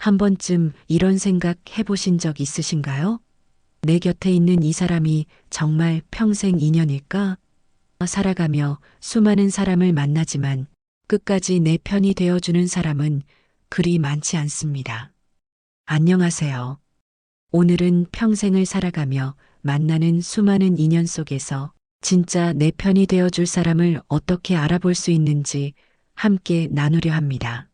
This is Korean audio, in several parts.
한 번쯤 이런 생각 해보신 적 있으신가요? 내 곁에 있는 이 사람이 정말 평생 인연일까? 살아가며 수많은 사람을 만나지만 끝까지 내 편이 되어주는 사람은 그리 많지 않습니다. 안녕하세요. 오늘은 평생을 살아가며 만나는 수많은 인연 속에서 진짜 내 편이 되어줄 사람을 어떻게 알아볼 수 있는지 함께 나누려 합니다.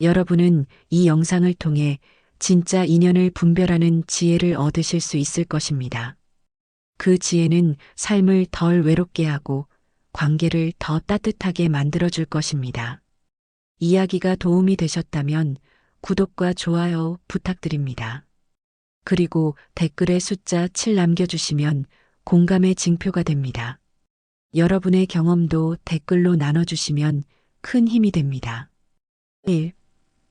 여러분은 이 영상을 통해 진짜 인연을 분별하는 지혜를 얻으실 수 있을 것입니다. 그 지혜는 삶을 덜 외롭게 하고 관계를 더 따뜻하게 만들어줄 것입니다. 이야기가 도움이 되셨다면 구독과 좋아요 부탁드립니다. 그리고 댓글에 숫자 7 남겨주시면 공감의 징표가 됩니다. 여러분의 경험도 댓글로 나눠주시면 큰 힘이 됩니다. 1.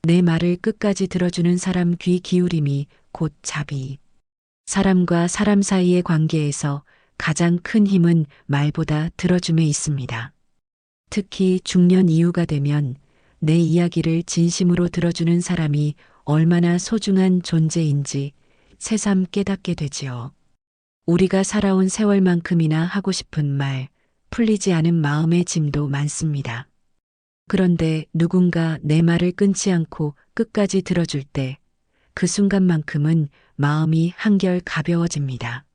내 말을 끝까지 들어주는 사람 귀 기울임이 곧 자비. 사람과 사람 사이의 관계에서 가장 큰 힘은 말보다 들어줌에 있습니다. 특히 중년 이후가 되면 내 이야기를 진심으로 들어주는 사람이 얼마나 소중한 존재인지 새삼 깨닫게 되지요. 우리가 살아온 세월만큼이나 하고 싶은 말, 풀리지 않은 마음의 짐도 많습니다. 그런데 누군가 내 말을 끊지 않고 끝까지 들어줄 때 그 순간만큼은 마음이 한결 가벼워집니다.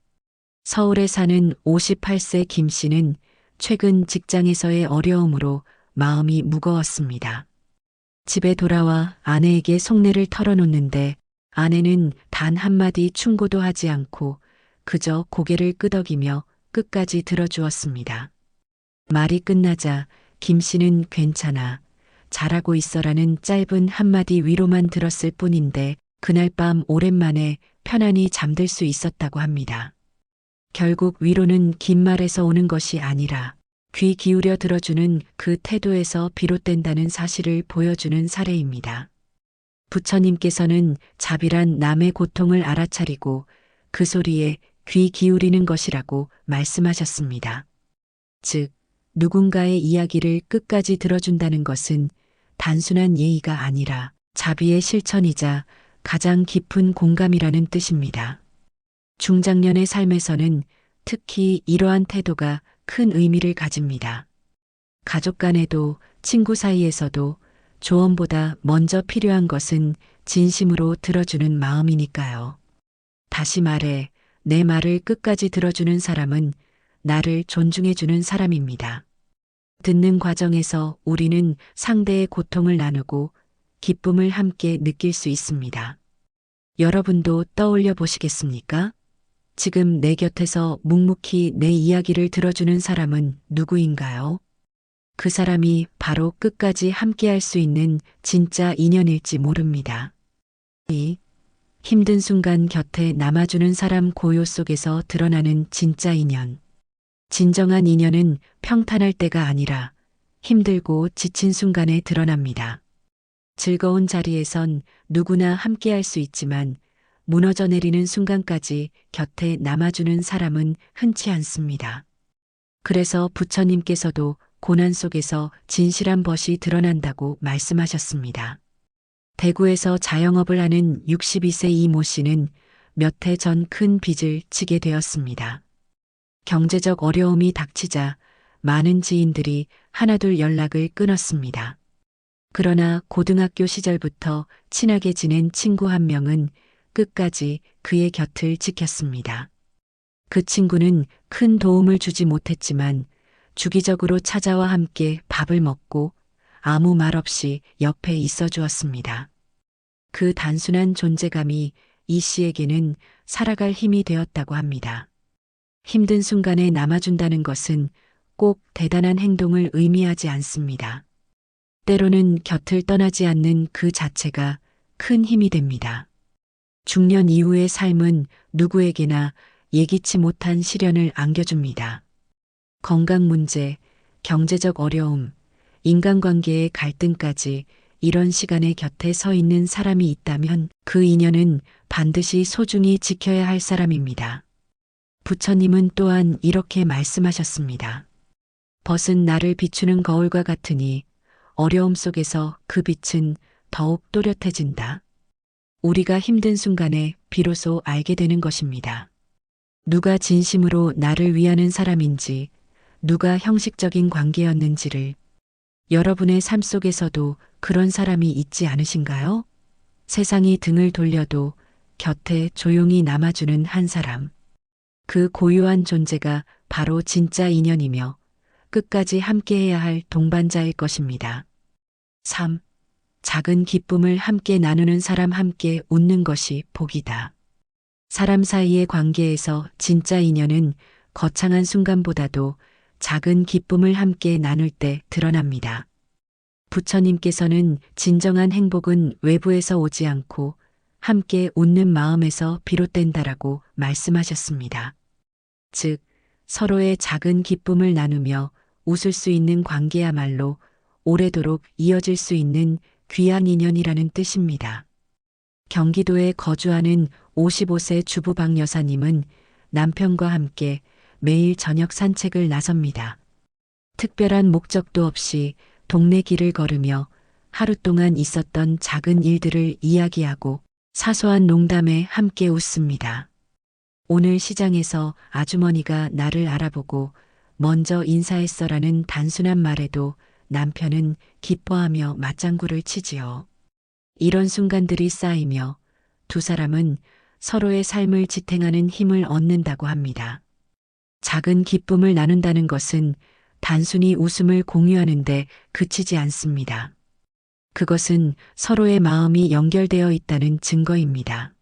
서울에 사는 58세 김 씨는 최근 직장에서의 어려움으로 마음이 무거웠습니다. 집에 돌아와 아내에게 속내를 털어놓는데 아내는 단 한마디 충고도 하지 않고 그저 고개를 끄덕이며 끝까지 들어주었습니다. 말이 끝나자 김 씨는 괜찮아. 잘하고 있어라는 짧은 한마디 위로만 들었을 뿐인데 그날 밤 오랜만에 편안히 잠들 수 있었다고 합니다. 결국 위로는 긴 말에서 오는 것이 아니라 귀 기울여 들어주는 그 태도에서 비롯된다는 사실을 보여주는 사례입니다. 부처님께서는 자비란 남의 고통을 알아차리고 그 소리에 귀 기울이는 것이라고 말씀하셨습니다. 즉, 누군가의 이야기를 끝까지 들어준다는 것은 단순한 예의가 아니라 자비의 실천이자 가장 깊은 공감이라는 뜻입니다. 중장년의 삶에서는 특히 이러한 태도가 큰 의미를 가집니다. 가족 간에도 친구 사이에서도 조언보다 먼저 필요한 것은 진심으로 들어주는 마음이니까요. 다시 말해, 내 말을 끝까지 들어주는 사람은 나를 존중해주는 사람입니다. 듣는 과정에서 우리는 상대의 고통을 나누고 기쁨을 함께 느낄 수 있습니다. 여러분도 떠올려 보시겠습니까? 지금 내 곁에서 묵묵히 내 이야기를 들어주는 사람은 누구인가요? 그 사람이 바로 끝까지 함께할 수 있는 진짜 인연일지 모릅니다. 2. 힘든 순간 곁에 남아주는 사람 고요 속에서 드러나는 진짜 인연. 진정한 인연은 평탄할 때가 아니라 힘들고 지친 순간에 드러납니다. 즐거운 자리에선 누구나 함께 할 수 있지만 무너져 내리는 순간까지 곁에 남아주는 사람은 흔치 않습니다. 그래서 부처님께서도 고난 속에서 진실한 벗이 드러난다고 말씀하셨습니다. 대구에서 자영업을 하는 62세 이 모 씨는 몇 해 전 큰 빚을 지게 되었습니다. 경제적 어려움이 닥치자 많은 지인들이 하나둘 연락을 끊었습니다. 그러나 고등학교 시절부터 친하게 지낸 친구 한 명은 끝까지 그의 곁을 지켰습니다. 그 친구는 큰 도움을 주지 못했지만 주기적으로 찾아와 함께 밥을 먹고 아무 말 없이 옆에 있어 주었습니다. 그 단순한 존재감이 이 씨에게는 살아갈 힘이 되었다고 합니다. 힘든 순간에 남아준다는 것은 꼭 대단한 행동을 의미하지 않습니다. 때로는 곁을 떠나지 않는 그 자체가 큰 힘이 됩니다. 중년 이후의 삶은 누구에게나 예기치 못한 시련을 안겨줍니다. 건강 문제, 경제적 어려움, 인간관계의 갈등까지 이런 시간에 곁에 서 있는 사람이 있다면 그 인연은 반드시 소중히 지켜야 할 사람입니다. 부처님은 또한 이렇게 말씀하셨습니다. 벗은 나를 비추는 거울과 같으니 어려움 속에서 그 빛은 더욱 또렷해진다. 우리가 힘든 순간에 비로소 알게 되는 것입니다. 누가 진심으로 나를 위하는 사람인지, 누가 형식적인 관계였는지를 여러분의 삶 속에서도 그런 사람이 있지 않으신가요? 세상이 등을 돌려도 곁에 조용히 남아주는 한 사람. 그 고유한 존재가 바로 진짜 인연이며 끝까지 함께해야 할 동반자일 것입니다. 3. 작은 기쁨을 함께 나누는 사람 함께 웃는 것이 복이다. 사람 사이의 관계에서 진짜 인연은 거창한 순간보다도 작은 기쁨을 함께 나눌 때 드러납니다. 부처님께서는 진정한 행복은 외부에서 오지 않고 함께 웃는 마음에서 비롯된다라고 말씀하셨습니다. 즉, 서로의 작은 기쁨을 나누며 웃을 수 있는 관계야말로 오래도록 이어질 수 있는 귀한 인연이라는 뜻입니다. 경기도에 거주하는 55세 주부 박 여사님은 남편과 함께 매일 저녁 산책을 나섭니다. 특별한 목적도 없이 동네 길을 걸으며 하루 동안 있었던 작은 일들을 이야기하고 사소한 농담에 함께 웃습니다. 오늘 시장에서 아주머니가 나를 알아보고 먼저 인사했어라는 단순한 말에도 남편은 기뻐하며 맞장구를 치지요. 이런 순간들이 쌓이며 두 사람은 서로의 삶을 지탱하는 힘을 얻는다고 합니다. 작은 기쁨을 나눈다는 것은 단순히 웃음을 공유하는데 그치지 않습니다. 그것은 서로의 마음이 연결되어 있다는 증거입니다.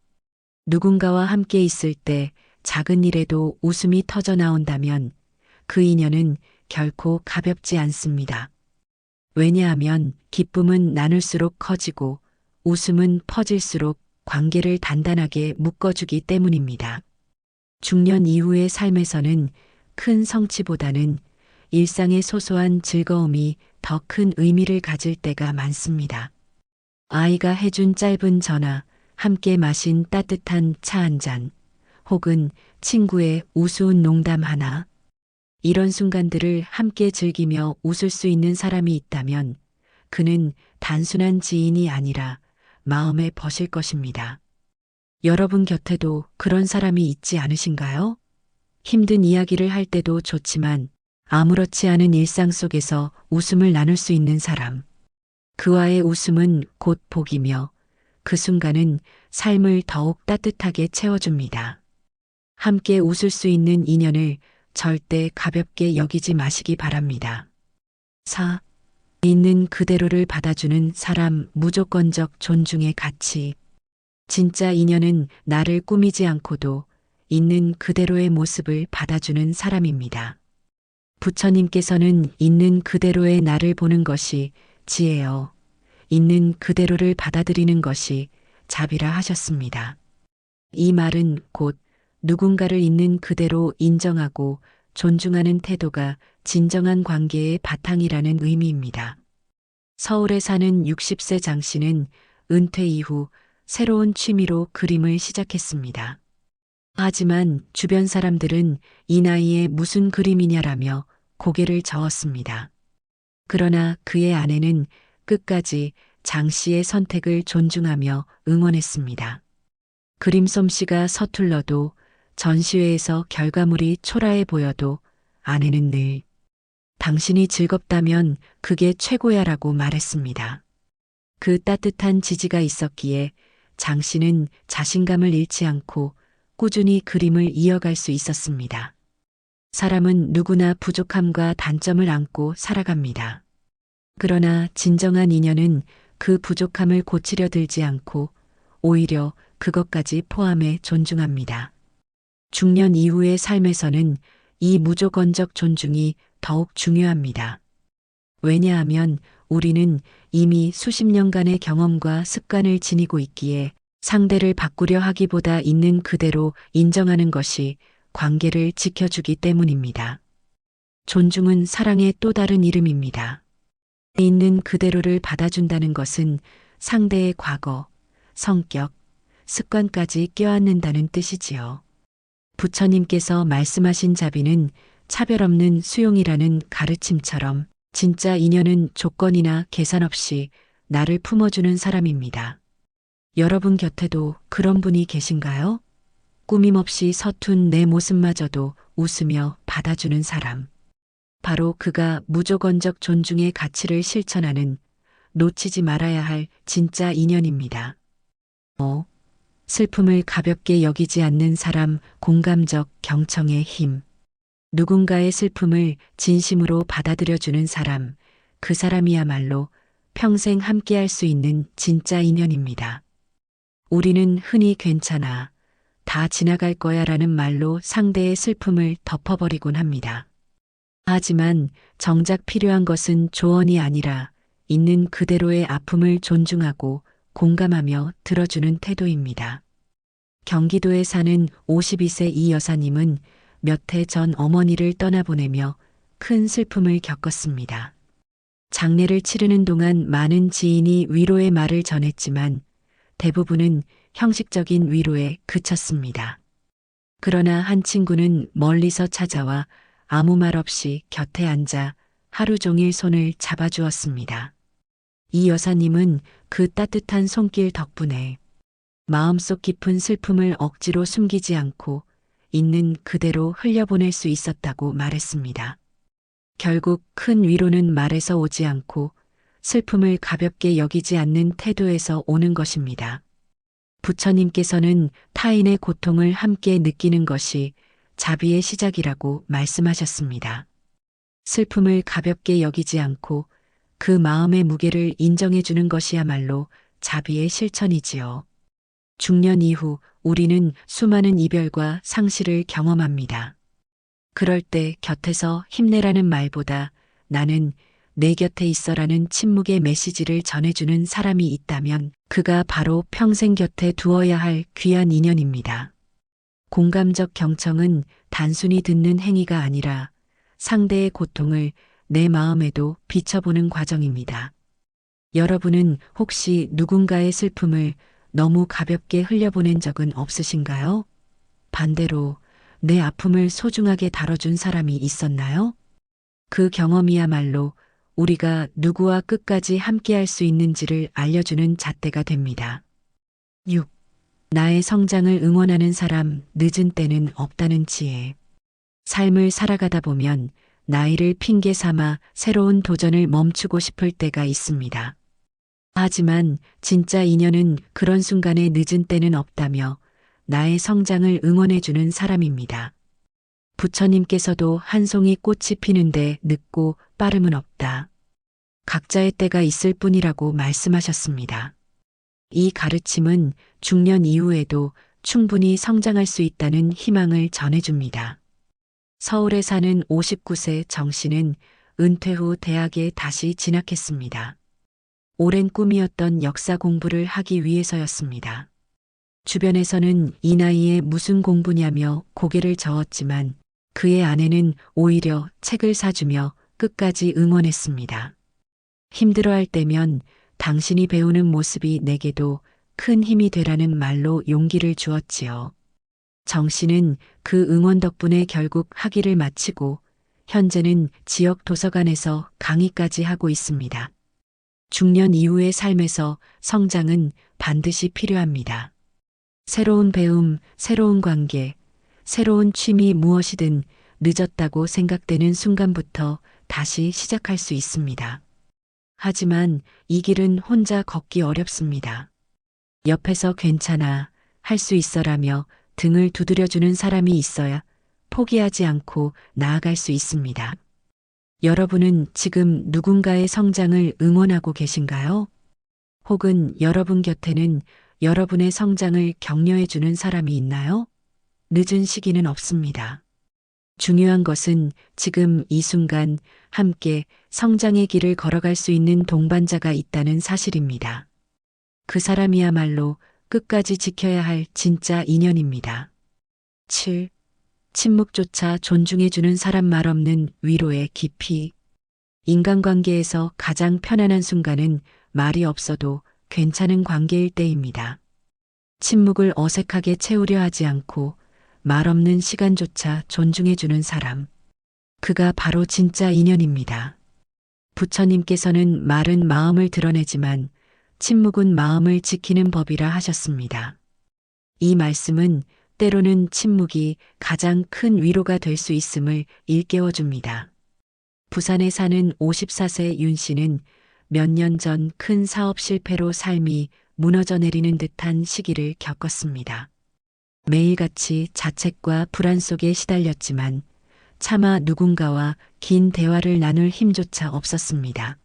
누군가와 함께 있을 때 작은 일에도 웃음이 터져 나온다면 그 인연은 결코 가볍지 않습니다. 왜냐하면 기쁨은 나눌수록 커지고 웃음은 퍼질수록 관계를 단단하게 묶어주기 때문입니다. 중년 이후의 삶에서는 큰 성취보다는 일상의 소소한 즐거움이 더 큰 의미를 가질 때가 많습니다. 아이가 해준 짧은 전화, 함께 마신 따뜻한 차 한 잔, 혹은 친구의 우스운 농담 하나, 이런 순간들을 함께 즐기며 웃을 수 있는 사람이 있다면 그는 단순한 지인이 아니라 마음에 버실 것입니다. 여러분 곁에도 그런 사람이 있지 않으신가요? 힘든 이야기를 할 때도 좋지만 아무렇지 않은 일상 속에서 웃음을 나눌 수 있는 사람. 그와의 웃음은 곧 복이며 그 순간은 삶을 더욱 따뜻하게 채워줍니다. 함께 웃을 수 있는 인연을 절대 가볍게 여기지 마시기 바랍니다. 4. 있는 그대로를 받아주는 사람 무조건적 존중의 가치. 진짜 인연은 나를 꾸미지 않고도 있는 그대로의 모습을 받아주는 사람입니다. 부처님께서는 있는 그대로의 나를 보는 것이 지혜요. 있는 그대로를 받아들이는 것이 자비라 하셨습니다. 이 말은 곧 누군가를 있는 그대로 인정하고 존중하는 태도가 진정한 관계의 바탕이라는 의미입니다. 서울에 사는 60세 장 씨는 은퇴 이후 새로운 취미로 그림을 시작했습니다. 하지만 주변 사람들은 이 나이에 무슨 그림이냐라며 고개를 저었습니다. 그러나 그의 아내는 끝까지 장 씨의 선택을 존중하며 응원했습니다. 그림 솜씨가 서툴러도 전시회에서 결과물이 초라해 보여도 아내는 늘 당신이 즐겁다면 그게 최고야 라고 말했습니다. 그 따뜻한 지지가 있었기에 장 씨는 자신감을 잃지 않고 꾸준히 그림을 이어갈 수 있었습니다. 사람은 누구나 부족함과 단점을 안고 살아갑니다. 그러나 진정한 인연은 그 부족함을 고치려 들지 않고 오히려 그것까지 포함해 존중합니다. 중년 이후의 삶에서는 이 무조건적 존중이 더욱 중요합니다. 왜냐하면 우리는 이미 수십 년간의 경험과 습관을 지니고 있기에 상대를 바꾸려 하기보다 있는 그대로 인정하는 것이 관계를 지켜주기 때문입니다. 존중은 사랑의 또 다른 이름입니다. 있는 그대로를 받아준다는 것은 상대의 과거, 성격, 습관까지 껴안는다는 뜻이지요. 부처님께서 말씀하신 자비는 차별 없는 수용이라는 가르침처럼 진짜 인연은 조건이나 계산 없이 나를 품어주는 사람입니다. 여러분 곁에도 그런 분이 계신가요? 꾸밈없이 서툰 내 모습마저도 웃으며 받아주는 사람. 바로 그가 무조건적 존중의 가치를 실천하는 놓치지 말아야 할 진짜 인연입니다. 어, 슬픔을 가볍게 여기지 않는 사람, 공감적 경청의 힘. 누군가의 슬픔을 진심으로 받아들여주는 사람, 그 사람이야말로 평생 함께할 수 있는 진짜 인연입니다. 우리는 흔히 괜찮아, 다 지나갈 거야 라는 말로 상대의 슬픔을 덮어버리곤 합니다. 하지만 정작 필요한 것은 조언이 아니라 있는 그대로의 아픔을 존중하고 공감하며 들어주는 태도입니다. 경기도에 사는 52세 이 여사님은 몇 해 전 어머니를 떠나보내며 큰 슬픔을 겪었습니다. 장례를 치르는 동안 많은 지인이 위로의 말을 전했지만 대부분은 형식적인 위로에 그쳤습니다. 그러나 한 친구는 멀리서 찾아와 아무 말 없이 곁에 앉아 하루 종일 손을 잡아주었습니다. 이 여사님은 그 따뜻한 손길 덕분에 마음속 깊은 슬픔을 억지로 숨기지 않고 있는 그대로 흘려보낼 수 있었다고 말했습니다. 결국 큰 위로는 말에서 오지 않고 슬픔을 가볍게 여기지 않는 태도에서 오는 것입니다. 부처님께서는 타인의 고통을 함께 느끼는 것이 자비의 시작이라고 말씀하셨습니다. 슬픔을 가볍게 여기지 않고 그 마음의 무게를 인정해 주는 것이야말로 자비의 실천이지요. 중년 이후 우리는 수많은 이별과 상실을 경험합니다. 그럴 때 곁에서 힘내라는 말보다 나는 내 곁에 있어라는 침묵의 메시지를 전해주는 사람이 있다면 그가 바로 평생 곁에 두어야 할 귀한 인연입니다. 공감적 경청은 단순히 듣는 행위가 아니라 상대의 고통을 내 마음에도 비춰보는 과정입니다. 여러분은 혹시 누군가의 슬픔을 너무 가볍게 흘려보낸 적은 없으신가요? 반대로 내 아픔을 소중하게 다뤄준 사람이 있었나요? 그 경험이야말로 우리가 누구와 끝까지 함께할 수 있는지를 알려주는 잣대가 됩니다. 6. 나의 성장을 응원하는 사람, 늦은 때는 없다는 지혜. 삶을 살아가다 보면 나이를 핑계 삼아 새로운 도전을 멈추고 싶을 때가 있습니다. 하지만 진짜 인연은 그런 순간에 늦은 때는 없다며 나의 성장을 응원해주는 사람입니다. 부처님께서도 한 송이 꽃이 피는데 늦고 빠름은 없다. 각자의 때가 있을 뿐이라고 말씀하셨습니다. 이 가르침은 중년 이후에도 충분히 성장할 수 있다는 희망을 전해줍니다. 서울에 사는 59세 정 씨는 은퇴 후 대학에 다시 진학했습니다. 오랜 꿈이었던 역사 공부를 하기 위해서였습니다. 주변에서는 이 나이에 무슨 공부냐며 고개를 저었지만 그의 아내는 오히려 책을 사주며 끝까지 응원했습니다. 힘들어할 때면 당신이 배우는 모습이 내게도 큰 힘이 되라는 말로 용기를 주었지요. 정 씨는 그 응원 덕분에 결국 학위를 마치고 현재는 지역 도서관에서 강의까지 하고 있습니다. 중년 이후의 삶에서 성장은 반드시 필요합니다. 새로운 배움, 새로운 관계, 새로운 취미 무엇이든 늦었다고 생각되는 순간부터 다시 시작할 수 있습니다. 하지만 이 길은 혼자 걷기 어렵습니다. 옆에서 괜찮아, 할 수 있어라며 등을 두드려주는 사람이 있어야 포기하지 않고 나아갈 수 있습니다. 여러분은 지금 누군가의 성장을 응원하고 계신가요? 혹은 여러분 곁에는 여러분의 성장을 격려해주는 사람이 있나요? 늦은 시기는 없습니다. 중요한 것은 지금 이 순간 함께 성장의 길을 걸어갈 수 있는 동반자가 있다는 사실입니다. 그 사람이야말로 끝까지 지켜야 할 진짜 인연입니다. 7. 침묵조차 존중해주는 사람 말 없는 위로의 깊이. 인간관계에서 가장 편안한 순간은 말이 없어도 괜찮은 관계일 때입니다. 침묵을 어색하게 채우려 하지 않고 말 없는 시간조차 존중해주는 사람. 그가 바로 진짜 인연입니다. 부처님께서는 말은 마음을 드러내지만 침묵은 마음을 지키는 법이라 하셨습니다. 이 말씀은 때로는 침묵이 가장 큰 위로가 될 수 있음을 일깨워 줍니다. 부산에 사는 54세 윤 씨는 몇 년 전 큰 사업 실패로 삶이 무너져 내리는 듯한 시기를 겪었습니다. 매일같이 자책과 불안 속에 시달렸지만 차마 누군가와 긴 대화를 나눌 힘조차 없었습니다.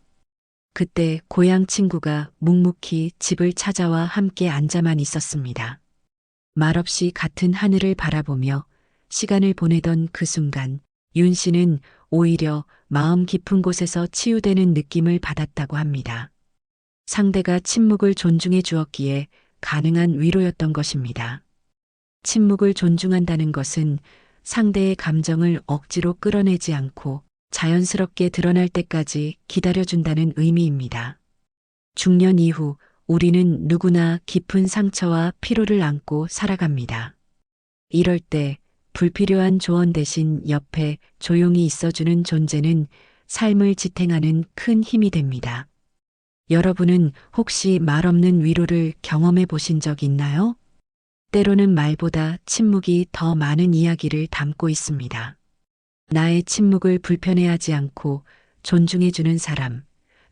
그때 고향 친구가 묵묵히 집을 찾아와 함께 앉아만 있었습니다. 말없이 같은 하늘을 바라보며 시간을 보내던 그 순간 윤 씨는 오히려 마음 깊은 곳에서 치유되는 느낌을 받았다고 합니다. 상대가 침묵을 존중해 주었기에 가능한 위로였던 것입니다. 침묵을 존중한다는 것은 상대의 감정을 억지로 끌어내지 않고 자연스럽게 드러날 때까지 기다려준다는 의미입니다. 중년 이후 우리는 누구나 깊은 상처와 피로를 안고 살아갑니다. 이럴 때 불필요한 조언 대신 옆에 조용히 있어주는 존재는 삶을 지탱하는 큰 힘이 됩니다. 여러분은 혹시 말 없는 위로를 경험해 보신 적 있나요? 때로는 말보다 침묵이 더 많은 이야기를 담고 있습니다. 나의 침묵을 불편해하지 않고 존중해주는 사람,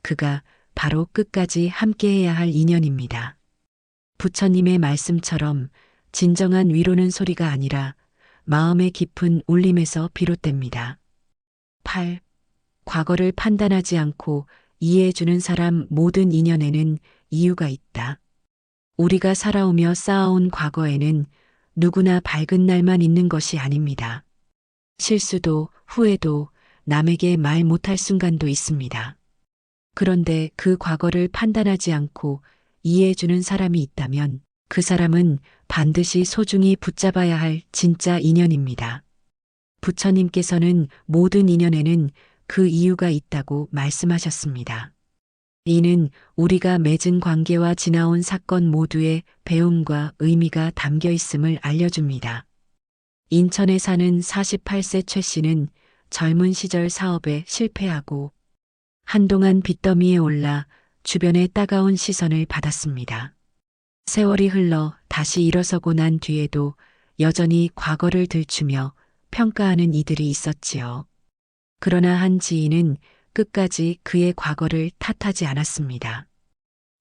그가 바로 끝까지 함께해야 할 인연입니다. 부처님의 말씀처럼 진정한 위로는 소리가 아니라 마음의 깊은 울림에서 비롯됩니다. 8. 과거를 판단하지 않고 이해해주는 사람 모든 인연에는 이유가 있다. 우리가 살아오며 쌓아온 과거에는 누구나 밝은 날만 있는 것이 아닙니다. 실수도 후회도 남에게 말 못할 순간도 있습니다. 그런데 그 과거를 판단하지 않고 이해해주는 사람이 있다면 그 사람은 반드시 소중히 붙잡아야 할 진짜 인연입니다. 부처님께서는 모든 인연에는 그 이유가 있다고 말씀하셨습니다. 이는 우리가 맺은 관계와 지나온 사건 모두의 배움과 의미가 담겨 있음을 알려줍니다. 인천에 사는 48세 최 씨는 젊은 시절 사업에 실패하고 한동안 빚더미에 올라 주변의 따가운 시선을 받았습니다. 세월이 흘러 다시 일어서고 난 뒤에도 여전히 과거를 들추며 평가하는 이들이 있었지요. 그러나 한 지인은 끝까지 그의 과거를 탓하지 않았습니다.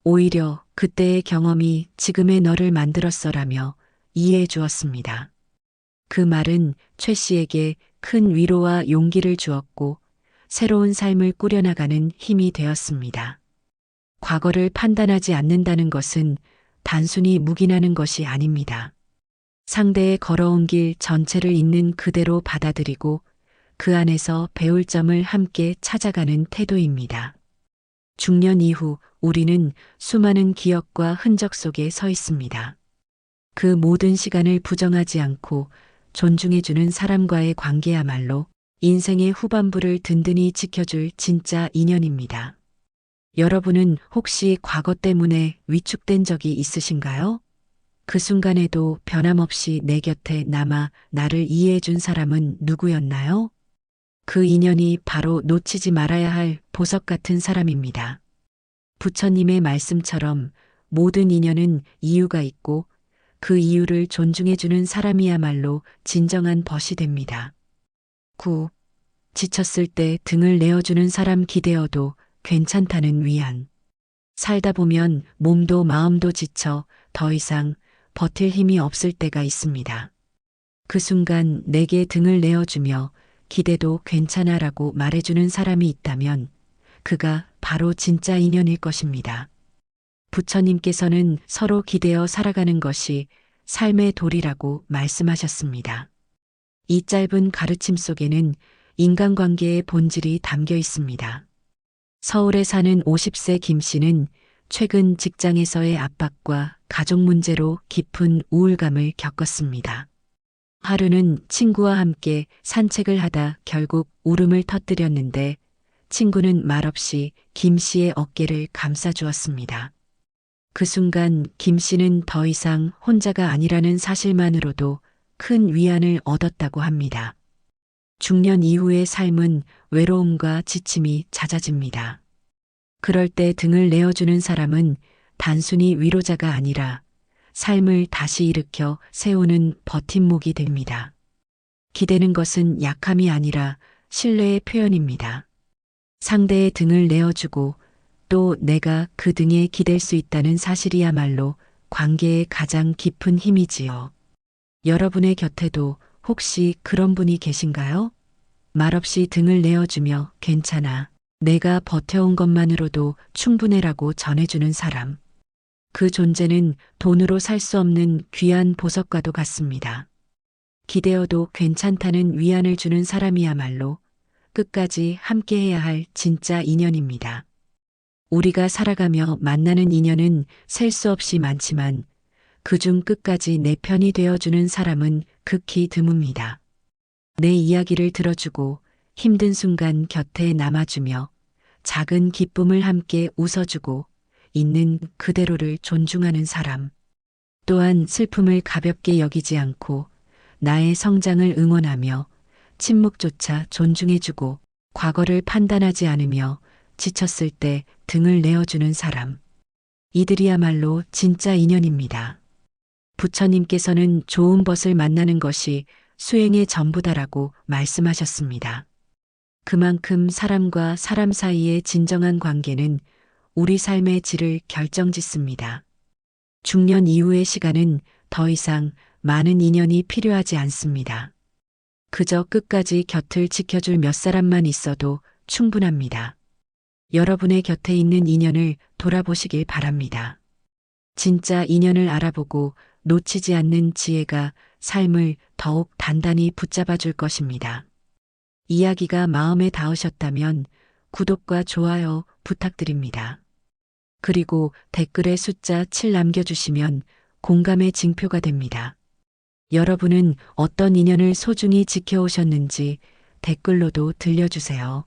오히려 그때의 경험이 지금의 너를 만들었어라며 이해해 주었습니다. 그 말은 최 씨에게 큰 위로와 용기를 주었고 새로운 삶을 꾸려나가는 힘이 되었습니다. 과거를 판단하지 않는다는 것은 단순히 묵인하는 것이 아닙니다. 상대의 걸어온 길 전체를 있는 그대로 받아들이고 그 안에서 배울 점을 함께 찾아가는 태도입니다. 중년 이후 우리는 수많은 기억과 흔적 속에 서 있습니다. 그 모든 시간을 부정하지 않고 존중해주는 사람과의 관계야말로 인생의 후반부를 든든히 지켜줄 진짜 인연입니다. 여러분은 혹시 과거 때문에 위축된 적이 있으신가요? 그 순간에도 변함없이 내 곁에 남아 나를 이해해준 사람은 누구였나요? 그 인연이 바로 놓치지 말아야 할 보석 같은 사람입니다. 부처님의 말씀처럼 모든 인연은 이유가 있고 그 이유를 존중해주는 사람이야말로 진정한 벗이 됩니다. 9. 지쳤을 때 등을 내어주는 사람 기대어도 괜찮다는 위안. 살다 보면 몸도 마음도 지쳐 더 이상 버틸 힘이 없을 때가 있습니다. 그 순간 내게 등을 내어주며 기대도 괜찮아라고 말해주는 사람이 있다면 그가 바로 진짜 인연일 것입니다. 부처님께서는 서로 기대어 살아가는 것이 삶의 도리라고 말씀하셨습니다. 이 짧은 가르침 속에는 인간관계의 본질이 담겨 있습니다. 서울에 사는 50세 김 씨는 최근 직장에서의 압박과 가족 문제로 깊은 우울감을 겪었습니다. 하루는 친구와 함께 산책을 하다 결국 울음을 터뜨렸는데 친구는 말없이 김 씨의 어깨를 감싸주었습니다. 그 순간 김 씨는 더 이상 혼자가 아니라는 사실만으로도 큰 위안을 얻었다고 합니다. 중년 이후의 삶은 외로움과 지침이 잦아집니다. 그럴 때 등을 내어주는 사람은 단순히 위로자가 아니라 삶을 다시 일으켜 세우는 버팀목이 됩니다. 기대는 것은 약함이 아니라 신뢰의 표현입니다. 상대의 등을 내어주고 또 내가 그 등에 기댈 수 있다는 사실이야말로 관계의 가장 깊은 힘이지요. 여러분의 곁에도 혹시 그런 분이 계신가요? 말없이 등을 내어주며 괜찮아. 내가 버텨온 것만으로도 충분해라고 전해주는 사람. 그 존재는 돈으로 살 수 없는 귀한 보석과도 같습니다. 기대어도 괜찮다는 위안을 주는 사람이야말로 끝까지 함께해야 할 진짜 인연입니다. 우리가 살아가며 만나는 인연은 셀 수 없이 많지만 그중 끝까지 내 편이 되어주는 사람은 극히 드뭅니다. 내 이야기를 들어주고 힘든 순간 곁에 남아주며 작은 기쁨을 함께 웃어주고 있는 그대로를 존중하는 사람. 또한 슬픔을 가볍게 여기지 않고 나의 성장을 응원하며 침묵조차 존중해주고 과거를 판단하지 않으며 지쳤을 때 등을 내어주는 사람. 이들이야말로 진짜 인연입니다. 부처님께서는 좋은 벗을 만나는 것이 수행의 전부다라고 말씀하셨습니다. 그만큼 사람과 사람 사이의 진정한 관계는 우리 삶의 질을 결정짓습니다. 중년 이후의 시간은 더 이상 많은 인연이 필요하지 않습니다. 그저 끝까지 곁을 지켜줄 몇 사람만 있어도 충분합니다. 여러분의 곁에 있는 인연을 돌아보시길 바랍니다. 진짜 인연을 알아보고 놓치지 않는 지혜가 삶을 더욱 단단히 붙잡아 줄 것입니다. 이야기가 마음에 닿으셨다면 구독과 좋아요 부탁드립니다. 그리고 댓글에 숫자 7 남겨주시면 공감의 징표가 됩니다. 여러분은 어떤 인연을 소중히 지켜오셨는지 댓글로도 들려주세요.